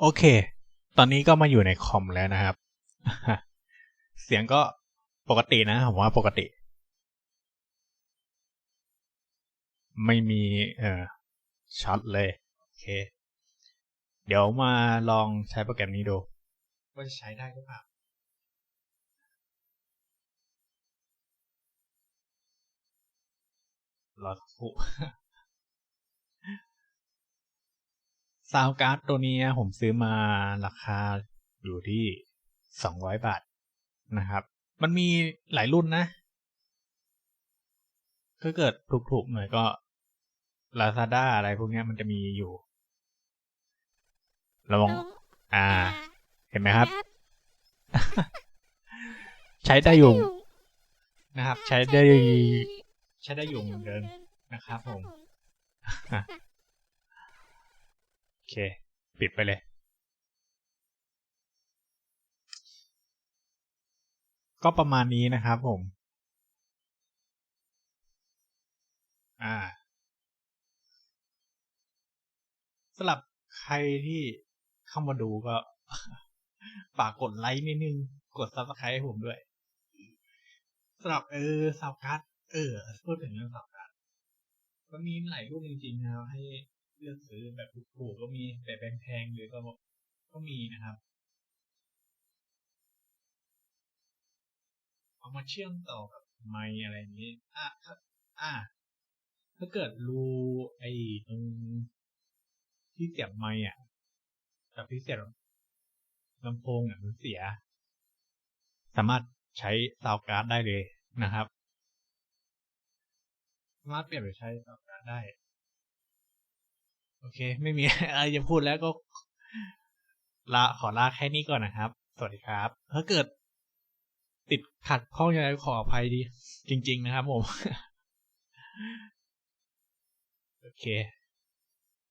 โอเค ตอนนี้ก็มาอยู่ในคอมแล้วนะครับ เสียงก็ปกตินะ ผมว่าปกติ ไม่มีเออช็อตเลย โอเค เดี๋ยวมาลองใช้โปรแกรมนี้ดู ว่าจะใช้ได้หรือเปล่ารอสักครู่ ซาวการ์ดตัวนี้ผมซื้อมาราคาอยู่ที่สองร้อยบาทนะครับ มันมีหลายรุ่นนะถ้าเกิดถูกๆหน่อยก็ Lazada อะไรพวกนี้มันจะมีอยู่ระวังอ่า เห็นไหมครับ ใช้ได้อยู่นะครับ ใช้ได้ ใช้ได้อยู่เหมือนเดิมนะครับผม เค ปิดไปเลย ก็ประมาณนี้นะครับผม อ่าสำหรับใครที่เข้ามาดูก็ฝากกดไลค์นิดนึง กดซับสไครต์ให้ผมด้วยสำหรับเออสาวการ์ดเออพูดถึงเรื่องสาวการ์ดก็มีหลายรุ่นจริงๆนะให้ เลือกซื้อแบบถูกๆก็มีแบบแพงๆหรือก็ก็มีนะครับ เอามาเชื่อมต่อกับไมอะไรนี้อะครับอะถ้าเกิดรูไอ้ตรงที่เสียบไมอะกับที่เสียบลำโพงอะมันเสีย สามารถใช้ซาวการ์ดได้เลยนะครับ สามารถเปลี่ยนไปใช้ซาวการ์ดได้ อเค ไม่มีอะไรจะพูดแล้วก็ลาขอลาแค่นี้ก่อนนะครับ สวัสดีครับ ถ้าเกิด ติดขัดข้องยังไงขออภัยดี จริง ๆ นะครับผม โอเค